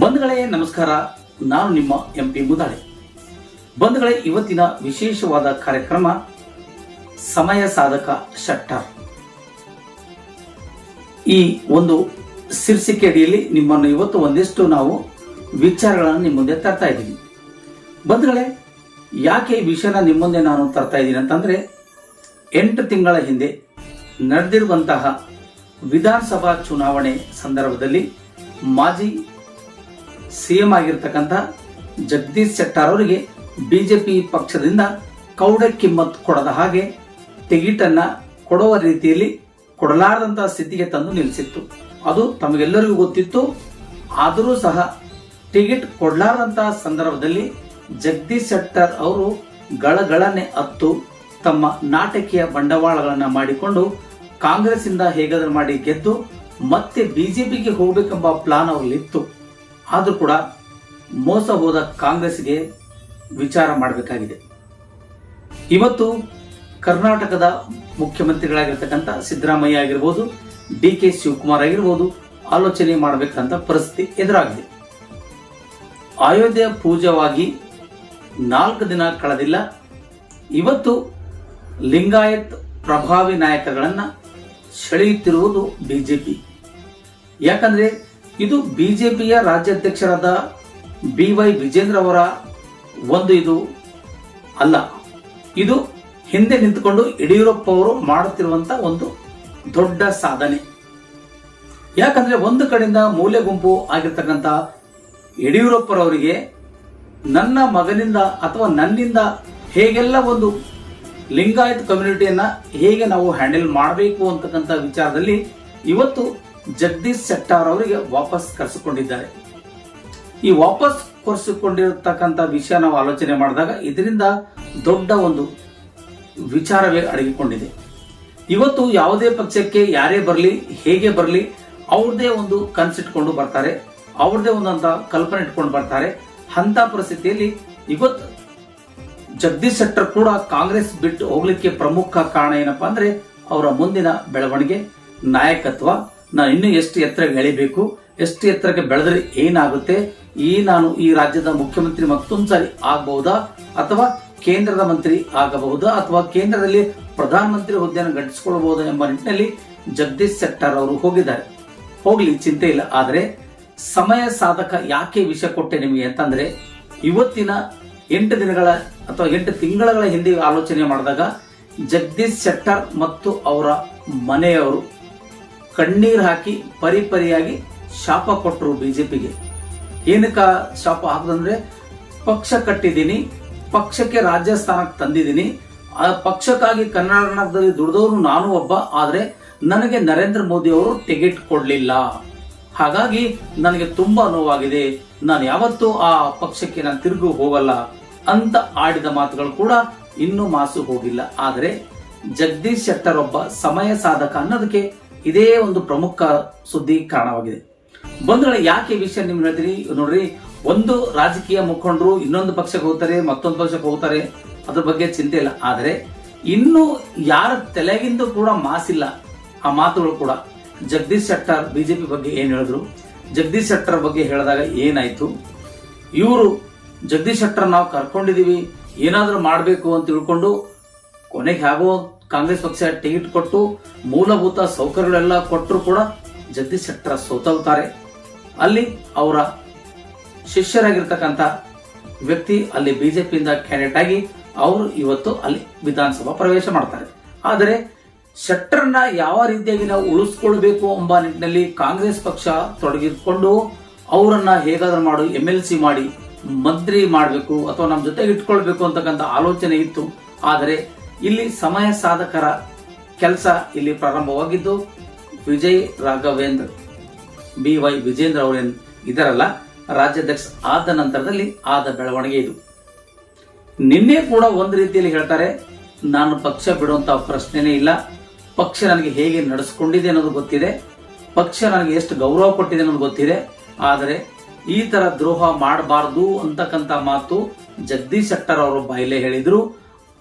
ಬಂಧುಗಳೇ, ನಮಸ್ಕಾರ. ನಾನು ನಿಮ್ಮ ಎಂ ಪಿ ಮುದಾಳೆ. ಬಂಧುಗಳೇ, ಇವತ್ತಿನ ವಿಶೇಷವಾದ ಕಾರ್ಯಕ್ರಮ ಸಮಯ ಸಾಧಕ ಶಟ್ಟರ್ ಈ ಒಂದು ಶೀರ್ಷಿಕೆ ಅಡಿಯಲ್ಲಿ ನಿಮ್ಮನ್ನು ಇವತ್ತು ಒಂದಿಷ್ಟು ನಾವು ವಿಚಾರಗಳನ್ನು ನಿಮ್ಮ ಮುಂದೆ ತರ್ತಾ ಇದ್ದೀನಿ ಬಂಧುಗಳೇ, ಯಾಕೆ ಈ ವಿಷಯನ ನಿಮ್ಮ ಮುಂದೆ ನಾನು ತರ್ತಾ ಇದ್ದೀನಿ ಅಂತಂದ್ರೆ, ಎಂಟು ತಿಂಗಳ ಹಿಂದೆ ನಡೆದಿರುವಂತಹ ವಿಧಾನಸಭಾ ಚುನಾವಣೆ ಸಂದರ್ಭದಲ್ಲಿ ಮಾಜಿ ಸಿಎಂ ಆಗಿರ್ತಕ್ಕಂಥ ಜಗದೀಶ್ ಶೆಟ್ಟಾರ್ ಅವರಿಗೆ ಬಿಜೆಪಿ ಪಕ್ಷದಿಂದ ಕೌಡ ಕಿಮ್ಮತ್ ಕೊಡದ ಹಾಗೆ ಟಿಕೆಟನ್ನ ಕೊಡುವ ರೀತಿಯಲ್ಲಿ ಕೊಡಲಾರದಂತಹ ಸ್ಥಿತಿಗೆ ತಂದು ನಿಲ್ಲಿಸಿತ್ತು. ಅದು ತಮಗೆಲ್ಲರಿಗೂ ಗೊತ್ತಿತ್ತು. ಆದರೂ ಸಹ ಟಿಕೆಟ್ ಕೊಡಲಾರದಂತಹ ಸಂದರ್ಭದಲ್ಲಿ ಜಗದೀಶ್ ಶೆಟ್ಟರ್ ಅವರು ಗಳಗಳನೆ ಹತ್ತು ತಮ್ಮ ನಾಟಕೀಯ ಬಂಡವಾಳಗಳನ್ನು ಮಾಡಿಕೊಂಡು ಕಾಂಗ್ರೆಸ್ ಇಂದ ಹೇಗಾದ್ರೂ ಮಾಡಿ ಗೆದ್ದು ಮತ್ತೆ ಬಿಜೆಪಿಗೆ ಹೋಗಬೇಕೆಂಬ ಪ್ಲಾನ್ ಅವರಲ್ಲಿತ್ತು. ಆದ್ರೂ ಕೂಡ ಮೋಸ ಹೋದ ಕಾಂಗ್ರೆಸ್ಗೆ ವಿಚಾರ ಮಾಡಬೇಕಾಗಿದೆ. ಇವತ್ತು ಕರ್ನಾಟಕದ ಮುಖ್ಯಮಂತ್ರಿಗಳಾಗಿರ್ತಕ್ಕಂಥ ಸಿದ್ದರಾಮಯ್ಯ ಆಗಿರ್ಬೋದು, ಡಿ ಕೆ ಶಿವಕುಮಾರ್ ಆಗಿರ್ಬೋದು ಆಲೋಚನೆ ಮಾಡಬೇಕಂತ ಪರಿಸ್ಥಿತಿ ಎದುರಾಗಿದೆ. ಅಯೋಧ್ಯೆ ಪೂಜವಾಗಿ ನಾಲ್ಕು ದಿನ ಕಳೆದಿಲ್ಲ. ಇವತ್ತು ಲಿಂಗಾಯತ್ ಪ್ರಭಾವಿ ನಾಯಕಗಳನ್ನ ಸೆಳೆಯುತ್ತಿರುವುದು ಬಿಜೆಪಿ. ಯಾಕಂದ್ರೆ ಇದು ಬಿಜೆಪಿಯ ರಾಜ್ಯಾಧ್ಯಕ್ಷರಾದ ಬಿ ವೈ ವಿಜೇಂದ್ರ ಅವರ ಒಂದು ಇದು ಅಲ್ಲ. ಇದು ಹಿಂದೆ ನಿಂತುಕೊಂಡು ಯಡಿಯೂರಪ್ಪ ಅವರು ಮಾಡುತ್ತಿರುವಂತ ಒಂದು ದೊಡ್ಡ ಸಾಧನೆ. ಯಾಕಂದ್ರೆ ಒಂದು ಕಡೆಯಿಂದ ಮೂಲೆ ಗುಂಪು ಆಗಿರ್ತಕ್ಕಂಥ ಯಡಿಯೂರಪ್ಪರವರಿಗೆ ನನ್ನ ಮಗನಿಂದ ಅಥವಾ ನನ್ನಿಂದ ಹೇಗೆಲ್ಲ ಒಂದು ಲಿಂಗಾಯತ್ ಕಮ್ಯುನಿಟಿಯನ್ನ ಹೇಗೆ ನಾವು ಹ್ಯಾಂಡಲ್ ಮಾಡಬೇಕು ಅಂತಕ್ಕಂಥ ವಿಚಾರದಲ್ಲಿ ಇವತ್ತು ಜಗದೀಶ್ ಶೆಟ್ಟಾರ್ ಅವರಿಗೆ ವಾಪಸ್ ಕರೆಸಿಕೊಂಡಿದ್ದಾರೆ. ಈ ವಾಪಸ್ ಕರೆಸಿಕೊಂಡಿರತಕ್ಕಂಥ ವಿಷಯ ನಾವು ಆಲೋಚನೆ ಮಾಡಿದಾಗ ಇದರಿಂದ ದೊಡ್ಡ ಒಂದು ವಿಚಾರವೇ ಅಡಗಿಕೊಂಡಿದೆ. ಇವತ್ತು ಯಾವುದೇ ಪಕ್ಷಕ್ಕೆ ಯಾರೇ ಬರಲಿ, ಹೇಗೆ ಬರಲಿ ಅವ್ರದೇ ಒಂದು ಕನ್ಸಿಟ್ಕೊಂಡು ಬರ್ತಾರೆ ಅವ್ರದೇ ಒಂದಂತ ಕಲ್ಪನೆ ಇಟ್ಕೊಂಡು ಬರ್ತಾರೆ. ಅಂತ ಪರಿಸ್ಥಿತಿಯಲ್ಲಿ ಇವತ್ತು ಜಗದೀಶ್ ಶೆಟ್ಟರ್ ಕೂಡ ಕಾಂಗ್ರೆಸ್ ಬಿಟ್ಟು ಹೋಗ್ಲಿಕ್ಕೆ ಪ್ರಮುಖ ಕಾರಣ ಏನಪ್ಪಾ ಅಂದ್ರೆ ಅವರ ಮುಂದಿನ ಬೆಳವಣಿಗೆ, ನಾಯಕತ್ವ ನಾನು ಇನ್ನೂ ಎಷ್ಟು ಎತ್ತರಕ್ಕೆ ಎಳಿಬೇಕು ಎಷ್ಟು ಎತ್ತರಕ್ಕೆ ಬೆಳೆದ್ರೆ ಏನಾಗುತ್ತೆ, ಈ ನಾನು ಈ ರಾಜ್ಯದ ಮುಖ್ಯಮಂತ್ರಿ ಮತ್ತೊಂದು ಸಾರಿ ಆಗಬಹುದಾ, ಅಥವಾ ಕೇಂದ್ರದ ಮಂತ್ರಿ ಆಗಬಹುದಾ, ಅಥವಾ ಕೇಂದ್ರದಲ್ಲಿ ಪ್ರಧಾನಮಂತ್ರಿ ಹುದ್ದೆಯನ್ನು ಗಂಟಿಸಿಕೊಳ್ಳಬಹುದಾ ಎಂಬ ನಿಟ್ಟಿನಲ್ಲಿ ಜಗದೀಶ್ ಶೆಟ್ಟರ್ ಅವರು ಹೋಗಿದ್ದಾರೆ. ಹೋಗ್ಲಿ, ಚಿಂತೆ ಇಲ್ಲ. ಆದರೆ ಸಮಯ ಸಾಧಕ ಯಾಕೆ ವಿಷಯ ಕೊಟ್ಟೆ ನಿಮಗೆ ಅಂತಂದ್ರೆ, ಇವತ್ತಿನ ಎಂಟು ದಿನಗಳ ಅಥವಾ ಎಂಟು ತಿಂಗಳ ಹಿಂದೆ ಆಲೋಚನೆ ಮಾಡಿದಾಗ ಜಗದೀಶ್ ಶೆಟ್ಟರ್ ಮತ್ತು ಅವರ ಮನೆಯವರು ಕಣ್ಣೀರು ಹಾಕಿ ಪರಿಪರಿಯಾಗಿ ಶಾಪ ಕೊಟ್ಟರು ಬಿಜೆಪಿಗೆ. ಏನಕ್ಕ ಶಾಪ ಹಾಕದಂದ್ರೆ ಪಕ್ಷ ಕಟ್ಟಿದ್ದೀನಿ, ಪಕ್ಷಕ್ಕೆ ರಾಜ್ಯ ಸ್ಥಾನಕ್ಕೆ ತಂದಿದ್ದೀನಿ. ಆ ಪಕ್ಷಕ್ಕಾಗಿ ಕರ್ನಾಟಕದಲ್ಲಿ ದುಡಿದವರು ನಾನು ಒಬ್ಬ, ಆದ್ರೆ ನನಗೆ ನರೇಂದ್ರ ಮೋದಿ ಅವರು ಟಿಕೆಟ್ ಕೊಡ್ಲಿಲ್ಲ. ಹಾಗಾಗಿ ನನಗೆ ತುಂಬಾ ನೋವಾಗಿದೆ. ನಾನು ಯಾವತ್ತೂ ಆ ಪಕ್ಷಕ್ಕೆ ನಾನು ತಿರುಗು ಹೋಗಲ್ಲ ಅಂತ ಆಡಿದ ಮಾತುಗಳು ಕೂಡ ಇನ್ನೂ ಮಾಸು ಹೋಗಿಲ್ಲ. ಆದರೆ ಜಗದೀಶ್ ಶೆಟ್ಟರ್ ಒಬ್ಬ ಸಮಯ ಸಾಧಕ ಅನ್ನೋದಕ್ಕೆ ಇದೇ ಒಂದು ಪ್ರಮುಖ ಸುದ್ದಿ ಕಾರಣವಾಗಿದೆ. ಬಂಧುಗಳ, ಯಾಕೆ ವಿಷಯ ನಿಮ್ಗೆ ಹೇಳ್ತೀರಿ ನೋಡ್ರಿ, ಒಂದು ರಾಜಕೀಯ ಮುಖಂಡರು ಇನ್ನೊಂದು ಪಕ್ಷಕ್ಕೆ ಹೋಗ್ತಾರೆ, ಮತ್ತೊಂದು ಪಕ್ಷಕ್ಕೆ ಹೋಗ್ತಾರೆ, ಅದ್ರ ಬಗ್ಗೆ ಚಿಂತೆ ಇಲ್ಲ. ಆದರೆ, ಇನ್ನು ಯಾರ ತಲೆಗಿಂದ ಕೂಡ ಮಾಸಿಲ್ಲ ಆ ಮಾತುಗಳು ಕೂಡ. ಜಗದೀಶ್ ಶೆಟ್ಟರ್ ಬಿಜೆಪಿ ಬಗ್ಗೆ ಏನು ಹೇಳಿದ್ರು? ಜಗದೀಶ್ ಶೆಟ್ಟರ್ ಬಗ್ಗೆ ಹೇಳಿದಾಗ ಏನಾಯ್ತು? ಇವರು ಜಗದೀಶ್ ಶೆಟ್ಟರ್ ನಾವು ಕರ್ಕೊಂಡಿದೀವಿ, ಏನಾದರೂ ಮಾಡಬೇಕು ಅಂತ ತಿಳ್ಕೊಂಡು ಕೊನೆಗೆ ಹೇಗೋ ಕಾಂಗ್ರೆಸ್ ಪಕ್ಷ ಟಿಕೆಟ್ ಕೊಟ್ಟು ಮೂಲಭೂತ ಸೌಕರ್ಯಗಳೆಲ್ಲ ಕೊಟ್ಟರು ಕೂಡ ಜಗದೀಶ್ ಶೆಟ್ಟರ್ ಸೋತವ್ತಾರೆ ಅಲ್ಲಿ ಅವರ ಶಿಷ್ಯರಾಗಿರ್ತಕ್ಕಂಥ ವ್ಯಕ್ತಿ ಅಲ್ಲಿ ಬಿಜೆಪಿಯಿಂದ ಕ್ಯಾಂಡಿಡೇಟ್ ಆಗಿ ಅವರು ಇವತ್ತು ಅಲ್ಲಿ ವಿಧಾನಸಭಾ ಪ್ರವೇಶ ಮಾಡ್ತಾರೆ. ಆದರೆ ಶೆಟ್ಟರ್ನ ಯಾವ ರೀತಿಯಾಗಿ ನಾವು ಉಳಿಸ್ಕೊಳ್ಬೇಕು ಎಂಬ ನಿಟ್ಟಿನಲ್ಲಿ ಕಾಂಗ್ರೆಸ್ ಪಕ್ಷ ತೊಡಗಿಕೊಂಡು ಅವರನ್ನ ಹೇಗಾದ್ರೂ ಮಾಡು ಎಂ ಎಲ್ ಸಿ ಮಾಡಿ, ಮಂತ್ರಿ ಮಾಡಬೇಕು ಅಥವಾ ನಮ್ಮ ಜೊತೆಗೆ ಇಟ್ಕೊಳ್ಬೇಕು ಅಂತಕ್ಕಂಥ ಆಲೋಚನೆ ಇತ್ತು. ಆದರೆ ಇಲ್ಲಿ ಸಮಯ ಸಾಧಕರ ಕೆಲಸ ಇಲ್ಲಿ ಪ್ರಾರಂಭವಾಗಿದ್ದು ವಿಜಯ್ ರಾಘವೇಂದ್ರ ಬಿ ವೈ ವಿಜೇಂದ್ರ ಅವರೇನ್ ಇದರಲ್ಲ, ರಾಜ್ಯಾಧ್ಯಕ್ಷ ಆದ ನಂತರದಲ್ಲಿ ಆದ ಬೆಳವಣಿಗೆ ಇದು. ನಿನ್ನೆ ಕೂಡ ಒಂದು ರೀತಿಯಲ್ಲಿ ಹೇಳ್ತಾರೆ, ನಾನು ಪಕ್ಷ ಬಿಡುವಂತ ಪ್ರಶ್ನೆನೇ ಇಲ್ಲ, ಪಕ್ಷ ನನಗೆ ಹೇಗೆ ನಡೆಸ್ಕೊಂಡಿದೆ ಅನ್ನೋದು ಗೊತ್ತಿದೆ, ಪಕ್ಷ ನನಗೆ ಎಷ್ಟು ಗೌರವ ಕೊಟ್ಟಿದೆ ಅನ್ನೋದು ಗೊತ್ತಿದೆ, ಆದರೆ ಈ ತರ ದ್ರೋಹ ಮಾಡಬಾರದು ಅಂತಕ್ಕಂಥ ಮಾತು ಜಗದೀಶ್ ಶೆಟ್ಟರ್ ಅವರು ಬಾಯಿಲೆ ಹೇಳಿದ್ರು.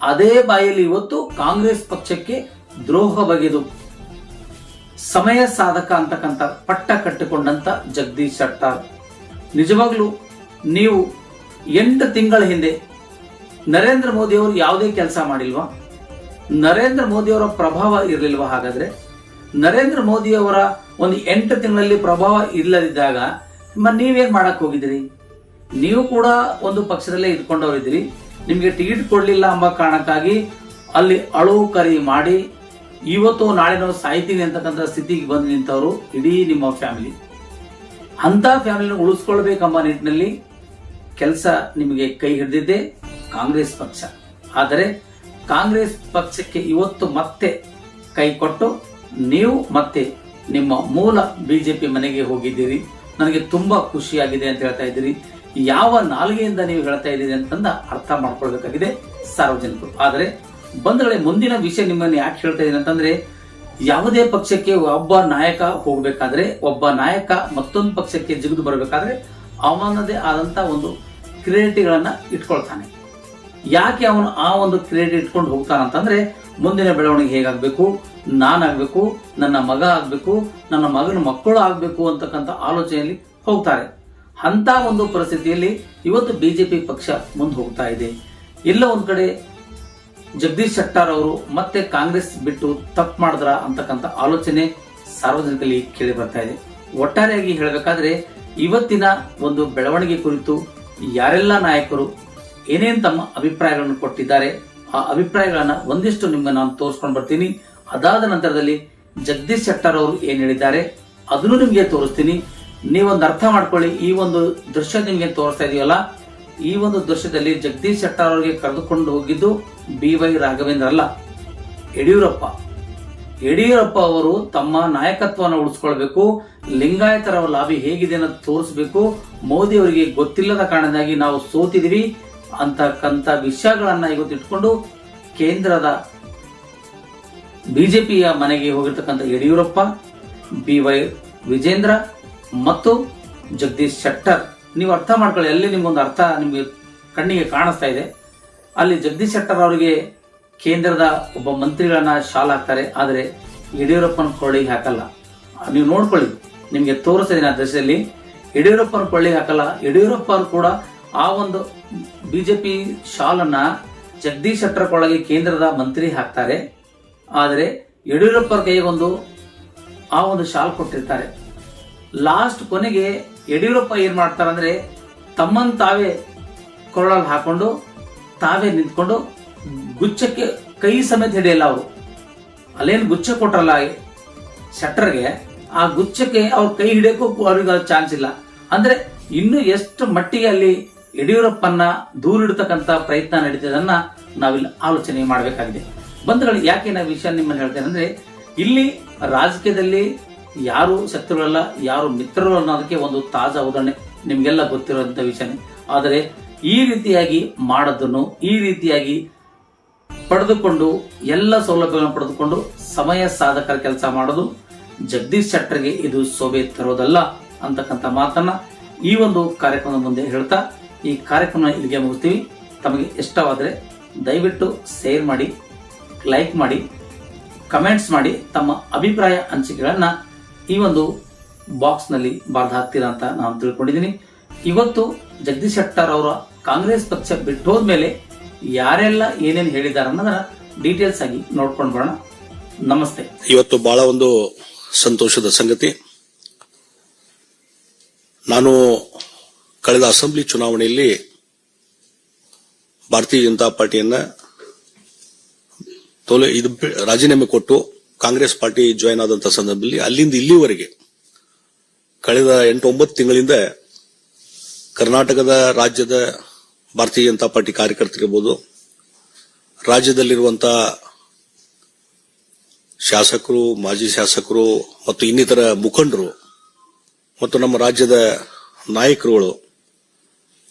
ಅದೇ ಬಾಯಲ್ಲಿ ಇವತ್ತು ಕಾಂಗ್ರೆಸ್ ಪಕ್ಷಕ್ಕೆ ದ್ರೋಹ ಬಗೆದು ಸಮಯ ಸಾಧಕ ಅಂತಕ್ಕಂಥ ಪಟ್ಟ ಕಟ್ಟಿಕೊಂಡಂತ ಜಗದೀಶ್ ಶೆಟ್ಟರ್. ನಿಜವಾಗ್ಲೂ ನೀವು ಎಂಟು ತಿಂಗಳ ಹಿಂದೆ ನರೇಂದ್ರ ಮೋದಿ ಅವರು ಯಾವುದೇ ಕೆಲಸ ಮಾಡಿಲ್ವಾ? ನರೇಂದ್ರ ಮೋದಿ ಅವರ ಪ್ರಭಾವ ಇರಲಿಲ್ವಾ? ಹಾಗಾದ್ರೆ ನರೇಂದ್ರ ಮೋದಿ ಅವರ ಒಂದು ಎಂಟು ತಿಂಗಳಲ್ಲಿ ಪ್ರಭಾವ ಇಲ್ಲದಿದ್ದಾಗ ನೀವೇನ್ ಮಾಡಕ್ ಹೋಗಿದ್ರಿ ನೀವು ಕೂಡ ಒಂದು ಪಕ್ಷದಲ್ಲೇ ಇದ್ಕೊಂಡವರಿದ್ದೀರಿ. ನಿಮಗೆ ಟಿಕೆಟ್ ಕೊಡಲಿಲ್ಲ ಎಂಬ ಕಾರಣಕ್ಕಾಗಿ ಅಲ್ಲಿ ಅಳು ಕರಿ ಮಾಡಿ ಇವತ್ತು ನಾಳೆನೋ ಸಾಯ್ತೀನಿ ಅಂತಕ್ಕಂಥ ಸ್ಥಿತಿಗೆ ಬಂದು ನಿಂತವರು ಇಡೀ ನಿಮ್ಮ ಫ್ಯಾಮಿಲಿ. ಅಂತ ಫ್ಯಾಮಿಲಿನ ಉಳಿಸ್ಕೊಳ್ಬೇಕೆಂಬ ನಿಟ್ಟಿನಲ್ಲಿ ಕೆಲಸ ನಿಮಗೆ ಕೈ ಹಿಡಿದಿದ್ದೆ ಕಾಂಗ್ರೆಸ್ ಪಕ್ಷ. ಆದರೆ ಕಾಂಗ್ರೆಸ್ ಪಕ್ಷಕ್ಕೆ ಇವತ್ತು ಮತ್ತೆ ಕೈ ಕೊಟ್ಟು ನೀವು ಮತ್ತೆ ನಿಮ್ಮ ಮೂಲ ಬಿಜೆಪಿ ಮನೆಗೆ ಹೋಗಿದ್ದೀರಿ. ನನಗೆ ತುಂಬಾ ಖುಷಿಯಾಗಿದೆ ಅಂತ ಹೇಳ್ತಾ ಇದ್ದೀರಿ. ಯಾವ ನಾಲ್ಗೆಯಿಂದ ನೀವು ಹೇಳ್ತಾ ಇದ್ದೀರಿ ಅಂತಂದ ಅರ್ಥ ಮಾಡ್ಕೊಳ್ಬೇಕಾಗಿದೆ ಸಾರ್ವಜನಿಕರು. ಆದರೆ ಬಂದ್ಗಳೆ ಮುಂದಿನ ವಿಷಯ ನಿಮ್ಮನ್ನು ಯಾಕೆ ಹೇಳ್ತಾ ಇದ್ದೀನಿ ಅಂತಂದ್ರೆ, ಯಾವುದೇ ಪಕ್ಷಕ್ಕೆ ಒಬ್ಬ ನಾಯಕ ಹೋಗಬೇಕಾದ್ರೆ, ಒಬ್ಬ ನಾಯಕ ಮತ್ತೊಂದು ಪಕ್ಷಕ್ಕೆ ಜಿಗಿದು ಬರಬೇಕಾದ್ರೆ ಅವನದೇ ಆದಂತ ಒಂದು ಕ್ರಿಯೇಟಿಗಳನ್ನ ಇಟ್ಕೊಳ್ತಾನೆ. ಯಾಕೆ ಅವನು ಆ ಒಂದು ಕ್ರಿಯೇಟಿವ್ ಇಟ್ಕೊಂಡು ಹೋಗ್ತಾನಂತಂದ್ರೆ ಮುಂದಿನ ಬೆಳವಣಿಗೆ ಹೇಗಾಗಬೇಕು? ನಾನಾಗಬೇಕು, ನನ್ನ ಮಗ ಆಗಬೇಕು, ನನ್ನ ಮಗನ ಮಕ್ಕಳು ಆಗಬೇಕು ಅಂತಕ್ಕಂಥ ಆಲೋಚನೆಯಲ್ಲಿ ಹೋಗ್ತಾರೆ. ಅಂತ ಒಂದು ಪರಿಸ್ಥಿತಿಯಲ್ಲಿ ಇವತ್ತು ಬಿಜೆಪಿ ಪಕ್ಷ ಮುಂದೆ ಹೋಗ್ತಾ ಇದೆ. ಎಲ್ಲ ಒಂದು ಕಡೆ ಜಗದೀಶ್ ಶೆಟ್ಟಾರ್ ಅವರು ಮತ್ತೆ ಕಾಂಗ್ರೆಸ್ ಬಿಟ್ಟು ತಪ್ಪು ಮಾಡಿದ್ರ ಅಂತಕ್ಕಂಥ ಆಲೋಚನೆ ಸಾರ್ವಜನಿಕರಲ್ಲಿ ಕೇಳಿ ಬರ್ತಾ ಇದೆ. ಒಟ್ಟಾರೆಯಾಗಿ ಹೇಳಬೇಕಾದ್ರೆ ಇವತ್ತಿನ ಒಂದು ಬೆಳವಣಿಗೆ ಕುರಿತು ಯಾರೆಲ್ಲ ನಾಯಕರು ಏನೇನ್ ತಮ್ಮ ಅಭಿಪ್ರಾಯಗಳನ್ನು ಕೊಟ್ಟಿದ್ದಾರೆ, ಆ ಅಭಿಪ್ರಾಯಗಳನ್ನು ಒಂದಿಷ್ಟು ನಿಮ್ಗೆ ನಾನು ತೋರಿಸ್ಕೊಂಡು ಬರ್ತೀನಿ. ಅದಾದ ನಂತರದಲ್ಲಿ ಜಗದೀಶ್ ಶೆಟ್ಟರ್ ಅವರು ಏನು ಹೇಳಿದ್ದಾರೆ, ಅದನ್ನು ನಿಮಗೆ ತೋರಿಸ್ತೀನಿ. ನೀವೊಂದು ಅರ್ಥ ಮಾಡ್ಕೊಳ್ಳಿ, ಈ ಒಂದು ದೃಶ್ಯ ನಿಮಗೆ ತೋರಿಸ್ತಾ ಇದೆಯಲ್ಲ ಈ ಒಂದು ದೃಶ್ಯದಲ್ಲಿ ಜಗದೀಶ್ ಶೆಟ್ಟರ್ ಅವರಿಗೆ ಕರೆದುಕೊಂಡು ಹೋಗಿದ್ದು ಬಿ ವೈ ರಾಘವೇಂದ್ರ ಅಲ್ಲ. ಯಡಿಯೂರಪ್ಪ. ಯಡಿಯೂರಪ್ಪ ಅವರು ತಮ್ಮ ನಾಯಕತ್ವವನ್ನು ಉಳಿಸ್ಕೊಳ್ಬೇಕು, ಲಿಂಗಾಯತರ ಲಾಭಿ ಹೇಗಿದೆ ಅನ್ನೋದು ತೋರಿಸಬೇಕು. ಮೋದಿ ಅವರಿಗೆ ಗೊತ್ತಿಲ್ಲದ ಕಾರಣದಾಗಿ ನಾವು ಸೋತಿದೀವಿ. ಅಂತಕ್ಕಂಥ ವಿಷಯಗಳನ್ನು ಇವತ್ತು ಇಟ್ಕೊಂಡು ಕೇಂದ್ರದ ಬಿಜೆಪಿಯ ಮನೆಗೆ ಹೋಗಿರ್ತಕ್ಕಂಥ ಯಡಿಯೂರಪ್ಪ, ಬಿ ವೈ ವಿಜೇಂದ್ರ ಮತ್ತು ಜಗದೀಶ್ ಶೆಟ್ಟರ್. ನೀವು ಅರ್ಥ ಮಾಡ್ಕೊಳ್ಳಿ ಅಲ್ಲಿ ನಿಮಗೊಂದು ಅರ್ಥ ನಿಮಗೆ ಕಣ್ಣಿಗೆ ಕಾಣಿಸ್ತಾ ಇದೆ. ಅಲ್ಲಿ ಜಗದೀಶ್ ಶೆಟ್ಟರ್ ಅವರಿಗೆ ಕೇಂದ್ರದ ಒಬ್ಬ ಮಂತ್ರಿಗಳನ್ನ ಶಾಲ್ ಹಾಕ್ತಾರೆ, ಆದರೆ ಯಡಿಯೂರಪ್ಪನ ಕೊಳ್ಳಿಗೆ ಹಾಕಲ್ಲ. ನೀವು ನೋಡ್ಕೊಳ್ಳಿ, ನಿಮಗೆ ತೋರಿಸ್ತಾ ಆ ದೃಶ್ಯದಲ್ಲಿ. ಯಡಿಯೂರಪ್ಪನ ಕೊಳ್ಳಿಗೆ ಹಾಕಲ್ಲ ಯಡಿಯೂರಪ್ಪ ಕೂಡ ಆ ಒಂದು ಬಿಜೆಪಿ ಶಾಲನ್ನ ಜಗದೀಶ್ ಶೆಟ್ಟರ್ ಕೊಳ್ಳಗೆ ಕೇಂದ್ರದ ಮಂತ್ರಿ ಹಾಕ್ತಾರೆ. ಆದರೆ ಯಡಿಯೂರಪ್ಪರ ಕೈಗೊಂದು ಆ ಒಂದು ಶಾಲ್ ಕೊಟ್ಟಿರ್ತಾರೆ. ಲಾಸ್ಟ್ ಕೊನೆಗೆ ಯಡಿಯೂರಪ್ಪ ಏನ್ ಮಾಡ್ತಾರಂದ್ರೆ ತಮ್ಮನ್ ತಾವೇ ಕೊರಳಲ್ಲಿ ಹಾಕೊಂಡು, ತಾವೇ ನಿಂತ್ಕೊಂಡು ಗುಚ್ಚಕ್ಕೆ ಕೈ ಸಮೇತ ಹಿಡಿಯಲ್ಲ ಅವರು. ಅಲ್ಲೇನು ಗುಚ್ಚ ಕೊಟ್ರಲ್ಲ ಶೆಟ್ಟರ್ಗೆ, ಆ ಗುಚ್ಚಕ್ಕೆ ಅವ್ರ ಕೈ ಹಿಡಿಯೋಕ್ಕೂ ಅವ್ರಿಗೆ ಚಾನ್ಸ್ ಇಲ್ಲ. ಅಂದ್ರೆ ಇನ್ನು ಎಷ್ಟು ಮಟ್ಟಿಗೆ ಅಲ್ಲಿ ಯಡಿಯೂರಪ್ಪನ ದೂರಿಡ್ತಕ್ಕಂತ ಪ್ರಯತ್ನ ನಡೀತದನ್ನ ನಾವಿಲ್ಲಿ ಆಲೋಚನೆ ಮಾಡಬೇಕಾಗಿದೆ. ಬಂಧುಗಳು, ಯಾಕೆ ನಾವು ವಿಷಯ ನಿಮ್ಮನ್ನು ಹೇಳ್ತೇನೆ ಅಂದ್ರೆ, ಇಲ್ಲಿ ರಾಜಕೀಯದಲ್ಲಿ ಯಾರು ಶತ್ರುಗಳಲ್ಲ, ಯಾರು ಮಿತ್ರರು ಅನ್ನೋದಕ್ಕೆ ಒಂದು ತಾಜಾ ಉದಾಹರಣೆ ನಿಮಗೆಲ್ಲ ಗೊತ್ತಿರುವಂಥ ವಿಷಯನೇ ಆದರೆ ಈ ರೀತಿಯಾಗಿ ಮಾಡೋದನ್ನು, ಈ ರೀತಿಯಾಗಿ ಪಡೆದುಕೊಂಡು ಎಲ್ಲ ಸೌಲಭ್ಯಗಳನ್ನು ಪಡೆದುಕೊಂಡು ಸಮಯ ಸಾಧಕರ ಕೆಲಸ ಮಾಡೋದು ಜಗದೀಶ್ ಶೆಟ್ಟರ್ಗೆ ಇದು ಶೋಭೆ ತರೋದಲ್ಲ ಅಂತಕ್ಕಂಥ ಮಾತನ್ನ ಈ ಒಂದು ಕಾರ್ಯಕ್ರಮದ ಮುಂದೆ ಹೇಳ್ತಾ ಈ ಕಾರ್ಯಕ್ರಮ ಇಲ್ಲಿಗೆ ಮುಗಿಸ್ತೀವಿ. ತಮಗೆ ಇಷ್ಟವಾದರೆ ದಯವಿಟ್ಟು ಶೇರ್ ಮಾಡಿ ಲೈಕ್ ಮಾಡಿ ಕಮೆಂಟ್ಸ್ ಮಾಡಿ, ತಮ್ಮ ಅಭಿಪ್ರಾಯ ಹಂಚಿಕೆಗಳನ್ನು ಈ ಒಂದು ಬಾಕ್ಸ್ನಲ್ಲಿ ನಲ್ಲಿ ಬರ್ದು ಹಾಕ್ತೀರಾ ಅಂತ ನಾನು ತಿಳ್ಕೊಂಡಿದ್ದೀನಿ. ಇವತ್ತು ಜಗದೀಶ್ ಶೆಟ್ಟರ್ ಅವರ ಕಾಂಗ್ರೆಸ್ ಪಕ್ಷ ಬಿಟ್ಟೋದ್ಮೇಲೆ ಯಾರೆಲ್ಲ ಏನೇನು ಹೇಳಿದ್ದಾರೆ ಅನ್ನೋದನ್ನ ಡೀಟೇಲ್ಸ್ ಆಗಿ ನೋಡ್ಕೊಂಡು ಬರೋಣ. ನಮಸ್ತೆ. ಇವತ್ತು ಬಹಳ ಒಂದು ಸಂತೋಷದ ಸಂಗತಿ. ನಾನು ಕಳೆದ ಅಸೆಂಬ್ಲಿ ಚುನಾವಣೆಯಲ್ಲಿ ಭಾರತೀಯ ಜನತಾ ಪಾರ್ಟಿಯನ್ನ ತೋಲೆ ಇದು ರಾಜೀನಾಮೆ ಕೊಟ್ಟು ಕಾಂಗ್ರೆಸ್ ಪಾರ್ಟಿ ಜಾಯಿನ್ ಆದಂತಹ ಸಂದರ್ಭದಲ್ಲಿ ಅಲ್ಲಿಂದ ಇಲ್ಲಿವರೆಗೆ ಕಳೆದ ಎಂಟು ಒಂಬತ್ತು ತಿಂಗಳಿಂದ ಕರ್ನಾಟಕದ ರಾಜ್ಯದ ಭಾರತೀಯ ಜನತಾ ಪಾರ್ಟಿ ಕಾರ್ಯಕರ್ತರಿರ್ಬೋದು ರಾಜ್ಯದಲ್ಲಿರುವಂತಹ ಶಾಸಕರು, ಮಾಜಿ ಶಾಸಕರು ಮತ್ತು ಇನ್ನಿತರ ಮುಖಂಡರು ಮತ್ತು ನಮ್ಮ ರಾಜ್ಯದ ನಾಯಕರುಗಳು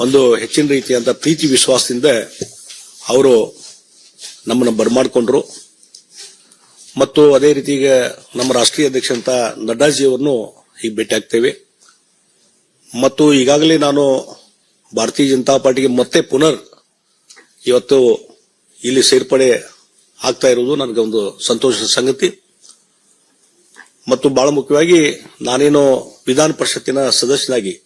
ಒಂದು ಹೆಚ್ಚಿನ ರೀತಿಯಾದ ಪ್ರೀತಿ ವಿಶ್ವಾಸದಿಂದ ಅವರು ನಮ್ಮನ್ನು ಬರಮಾಡಿಕೊಂಡ್ರು. ಮತ್ತು ಅದೇ ರೀತಿಗೆ ನಮ್ಮ ರಾಷ್ಟ್ರೀಯ ಅಧ್ಯಕ್ಷ ಅಂತ ನಡ್ಡಾಜಿ ಅವರನ್ನು ಈಗ ಭೇಟಿಯಾಗ್ತೇವೆ ಮತ್ತು ಈಗಾಗಲೇ ನಾನು ಭಾರತೀಯ ಜನತಾ ಪಾರ್ಟಿಗೆ ಮತ್ತೆ ಪುನರ್ ಇವತ್ತು ಇಲ್ಲಿ ಸೇರ್ಪಡೆ ಆಗ್ತಾ ಇರುವುದು ನನಗೆ ಒಂದು ಸಂತೋಷದ ಸಂಗತಿ. ಮತ್ತು ಬಹಳ ಮುಖ್ಯವಾಗಿ ನಾನೇನು ವಿಧಾನ ಪರಿಷತ್ತಿನ ಸದಸ್ಯನಾಗಿ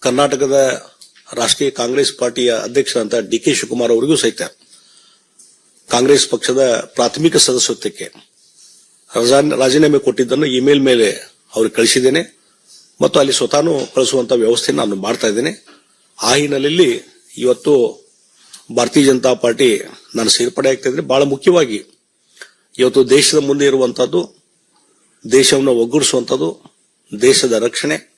ಕರ್ನಾಟಕದ ರಾಷ್ಟ್ರೀಯ ಕಾಂಗ್ರೆಸ್ ಪಾರ್ಟಿಯ ಅಧ್ಯಕ್ಷರಂತ ಡಿ ಕೆ ಶಿವಕುಮಾರ್ ಅವರಿಗೂ ಸಹಿತ ಕಾಂಗ್ರೆಸ್ ಪಕ್ಷದ ಪ್ರಾಥಮಿಕ ಸದಸ್ಯತ್ವಕ್ಕೆ ರಜಾ- ರಾಜೀನಾಮೆ ಕೊಟ್ಟಿದ್ದನ್ನು ಇಮೇಲ್ ಮೇಲೆ ಅವ್ರಿಗೆ ಕಳಿಸಿದ್ದೇನೆ. ಮತ್ತು ಅಲ್ಲಿ ಸ್ವತಃ ಕಳಿಸುವಂತ ವ್ಯವಸ್ಥೆ ನಾನು ಮಾಡ್ತಾ ಇದ್ದೇನೆ. ಆ ಹಿನ್ನೆಲೆಯಲ್ಲಿ ಇವತ್ತು ಭಾರತೀಯ ಜನತಾ ಪಾರ್ಟಿ ನಾನು ಸೇರ್ಪಡೆ ಆಗ್ತಾ ಇದ್ರೆ ಬಹಳ ಮುಖ್ಯವಾಗಿ ಇವತ್ತು ದೇಶದ ಮುಂದೆ ಇರುವಂತದ್ದು ದೇಶವನ್ನು ಒಗ್ಗೂಡಿಸುವಂಥದ್ದು ದೇಶದ ರಕ್ಷಣೆ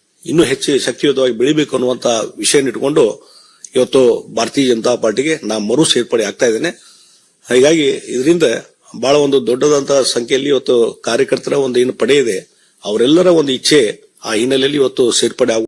ಇನ್ನೂ ಹೆಚ್ಚು ಶಕ್ತಿಯುತವಾಗಿ ಬೆಳಿಬೇಕು ಅನ್ನುವಂತ ವಿಷಯ ಇಟ್ಟುಕೊಂಡು ಇವತ್ತು ಭಾರತೀಯ ಜನತಾ ಪಾರ್ಟಿಗೆ ನಾ ಮರು ಸೇರ್ಪಡೆ ಆಗ್ತಾ ಇದ್ದೇನೆ. ಹೀಗಾಗಿ ಇದರಿಂದ ಬಹಳ ಒಂದು ದೊಡ್ಡದಂತ ಸಂಖ್ಯೆಯಲ್ಲಿ ಇವತ್ತು ಕಾರ್ಯಕರ್ತರ ಒಂದು ಏನು ಪಡೆ ಇದೆ, ಅವರೆಲ್ಲರ ಒಂದು ಇಚ್ಛೆ ಆ ಹಿನ್ನೆಲೆಯಲ್ಲಿ ಇವತ್ತು ಸೇರ್ಪಡೆ ಆಗ